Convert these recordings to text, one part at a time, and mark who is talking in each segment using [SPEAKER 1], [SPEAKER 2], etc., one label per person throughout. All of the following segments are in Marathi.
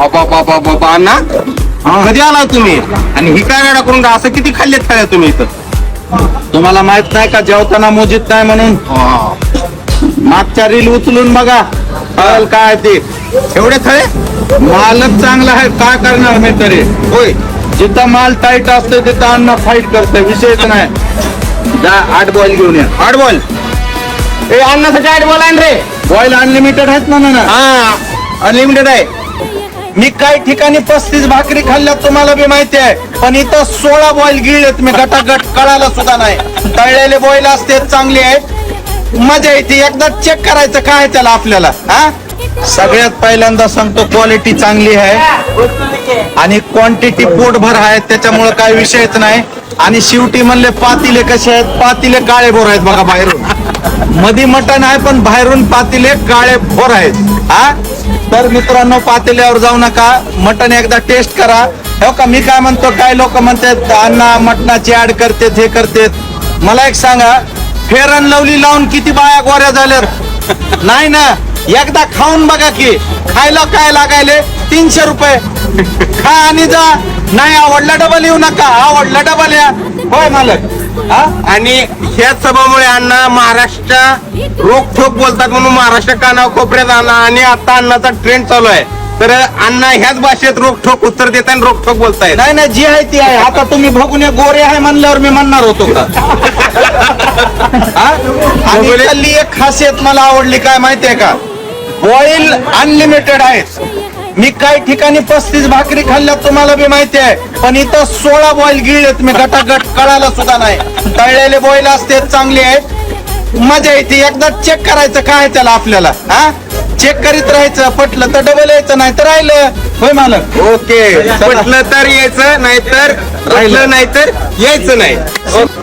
[SPEAKER 1] अण्णा कधी आला तुम्ही. आणि ही काय करून असं किती खाल्लेत खाल्या तुम्ही इथं?
[SPEAKER 2] तुम्हाला माहीत नाही का जेवताना मोजित नाही म्हणून? मागच्या रील उचलून बघा. काय ते?
[SPEAKER 1] एवढे थळे?
[SPEAKER 2] मालच चांगला आहे काय करणार मी तरी?
[SPEAKER 1] होय.
[SPEAKER 2] जिथं माल टाईट असतो तिथं अन्न फाईट करतोय. विषयच नाही. जा आठ बॉईल घेऊन या.
[SPEAKER 1] आठ बॉल ए अण्णासाठी आठ बॉल आण रे.
[SPEAKER 2] बॉईल अनलिमिटेड आहेत ना ना
[SPEAKER 1] हा. अनलिमिटेड आहे.
[SPEAKER 2] मी काही ठिकाणी पस्तीस भाकरी खाल्ल्यात तुम्हाला बी माहिती आहे. पण इथं सोळा बॉईल गिळलेत मी गटागट कळायला सुद्धा नाही. तळलेले बॉईल असते चांगले आहेत. मजा येते एकदा चेक करायचं काय त्याला आपल्याला हा? सगळ्यात पहिल्यांदा सांगतो क्वालिटी चांगली आहे. आणि क्वांटिटी पोटभर आहे त्याच्यामुळे काय विषयच नाही. आणि शेवटी म्हणले पातिले कसे आहेत? पातिले काळे बोर आहेत बघा बाहेरून. मधी मटण आहे पण बाहेरून पातिले काळे बोर आहेत हा? तर मित्रांनो पातेल्यावर जाऊ नका. मटण एकदा टेस्ट करा. हो का मी काय म्हणतो काय लोक म्हणतात अण्णा मटणाची ऍड करतेत हे करतेत. मला एक सांगा फेरन लवली लावून किती बाया गोऱ्या झाल्यात? नाही ना? एकदा खाऊन बघा की खायला काय लागायले? तीनशे रुपये. खा आणि जा. नाही आवडला डबल येऊ नका. आवडला डबल या. होय मालक. हा?
[SPEAKER 1] आणि ह्याच सभामुळे अण्णा महाराष्ट्र रोखोक बोलतात म्हणून महाराष्ट्र कानाव कोपऱ्यात आणा आणि आता अण्णाचा ट्रेंड चालू आहे. तर अण्णा ह्याच भाषेत रोखोक उत्तर देत आणि रोखोक बोलतायत.
[SPEAKER 2] नाही नाही जी आहे ती आहे. आता तुम्ही बघून या गोरे आहे म्हणल्यावर मी म्हणणार होतो का? हा? आणि इथली एक खासियत मला आवडली काय माहितीये का? बॉईल अनलिमिटेड आहेत. मी काही ठिकाणी पस्तीस भाकरी खाल्ल्यात तुम्हाला बी माहिती आहे पण इथं सोळा बॉईल गिळलेत मी गटागट कळायला सुद्धा नाही. तळलेले बॉईल असते चांगले आहेत. मजा येते एकदा चेक करायचं काय त्याला आपल्याला हा? चेक करीत राहायचं पटलं तर डबल यायचं नाही तर राहिलं. होय मालक?
[SPEAKER 1] ओके पटलं तर यायचं नाहीतर राहिलं नाही तर यायचं नाही.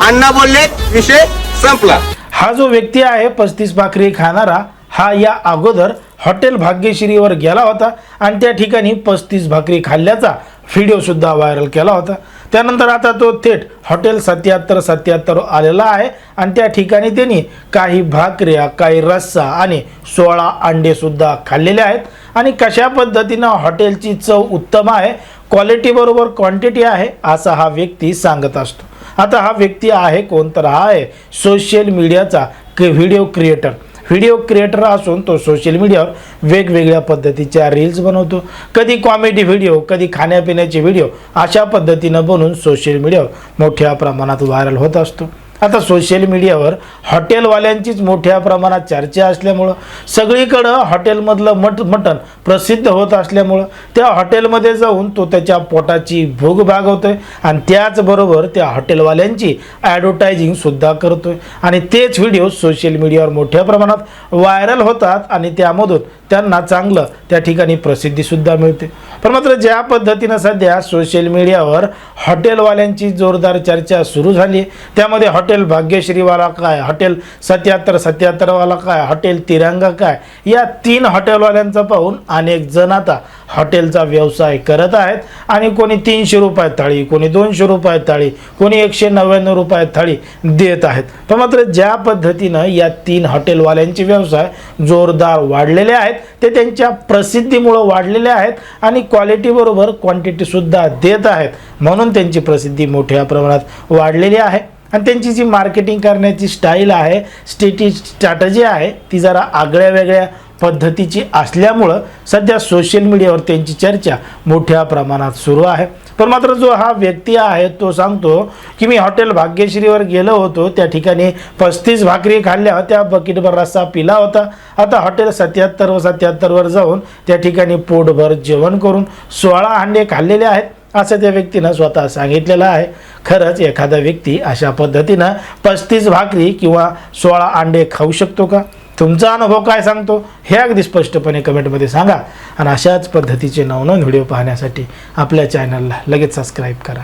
[SPEAKER 1] अण्णा बोलले विषय संपला.
[SPEAKER 3] हा जो व्यक्ती आहे पस्तीस भाकरी खाणारा हा या अगोदर हॉटेल भाग्यश्रीवर गेला होता आणि त्या ठिकाणी पस्तीस भाकरी खाल्ल्याचा व्हिडिओसुद्धा व्हायरल केला होता. त्यानंतर आता तो थेट हॉटेल सत्याहत्तर सत्याहत्तर आलेला आहे आणि त्या ठिकाणी त्यांनी काही भाकऱ्या काही रस्सा आणि सोळा अंडेसुद्धा खाल्लेले आहेत. आणि कशा पद्धतीनं हॉटेलची चव उत्तम आहे क्वालिटीबरोबर क्वांटिटी आहे असा हा व्यक्ती सांगत असतो. आता हा व्यक्ती आहे कोण तर हा आहे सोशल मीडियाचा व्हिडिओ क्रिएटर व्हिडिओ क्रिएटर असून तो सोशल मीडियावर वेगवेगळ्या पद्धतीच्या रील्स बनवतो. कधी कॉमेडी व्हिडिओ कधी खाण्यापिण्याचे व्हिडिओ अशा पद्धतीनं बनवून सोशल मीडियावर मोठ्या प्रमाणात व्हायरल होत असतो. आता सोशल मीडियावर हॉटेलवाल्यांचीच मोठ्या प्रमाणात चर्चा असल्यामुळं सगळीकडं हॉटेलमधलं मट मटण प्रसिद्ध होत असल्यामुळं त्या हॉटेलमध्ये जाऊन तो त्याच्या पोटाची भूक आहे आणि त्याचबरोबर त्या हॉटेलवाल्यांची ॲडव्हर्टायझिंगसुद्धा करतो आहे आणि तेच व्हिडिओ सोशल मीडियावर मोठ्या प्रमाणात व्हायरल होतात आणि त्यामधून त्यांना चांगलं त्या ठिकाणी प्रसिद्धीसुद्धा मिळते. पण मात्र ज्या पद्धतीनं सध्या सोशल मीडियावर हॉटेलवाल्यांची जोरदार चर्चा सुरू झाली आहे त्यामध्ये हॉटेल हॉटेल भाग्यश्रीवाला काय? हॉटेल सत्याहत्तर सत्याहत्तरवाला काय? हॉटेल तिरंगा काय? या तीन हॉटेलवाल्यांचा पाहून अनेक जण आता हॉटेलचा व्यवसाय करत आहेत. आणि कोणी तीनशे रुपयात थाळी कोणी दोनशे रुपये थाळी कोणी एकशे नव्याण्णव रुपयात थाळी देत आहेत. पण मात्र ज्या पद्धतीनं या तीन हॉटेलवाल्यांचे व्यवसाय जोरदार वाढलेले आहेत ते त्यांच्या प्रसिद्धीमुळं वाढलेले आहेत आणि क्वालिटीबरोबर क्वांटिटीसुद्धा देत आहेत. म्हणून त्यांची प्रसिद्धी मोठ्या प्रमाणात वाढलेली आहे. आणि त्यांची जी मार्केटिंग करण्याची स्टाईल आहे स्टेटी स्ट्रॅटजी आहे ती जरा आगळ्या वेगळ्या पद्धतीची असल्यामुळं सध्या सोशल मीडियावर त्यांची चर्चा मोठ्या प्रमाणात सुरू आहे. पण मात्र जो हा व्यक्ती आहे तो सांगतो की मी हॉटेल भाग्यश्रीवर गेलो होतो त्या ठिकाणी पस्तीस भाकरी खाल्ल्या होत्या बकेटभर रस्सा पिला होता. आता हॉटेल सत्याहत्तर व सत्याहत्तरवर जाऊन त्या ठिकाणी पोटभर जेवण करून सोळा हांडे खाल्लेले आहेत. असं त्या व्यक्तीनं स्वतः सांगितलेलं आहे. खरंच एखादा व्यक्ती अशा पद्धतीनं पस्तीस भाकरी किंवा सोळा अंडे खाऊ शकतो का? तुमचा अनुभव काय सांगतो? हे अगदी स्पष्टपणे कमेंटमध्ये सांगा. आणि अशाच पद्धतीचे नवनवीन व्हिडिओ पाहण्यासाठी आपल्या चॅनलला लगेच सबस्क्राईब करा.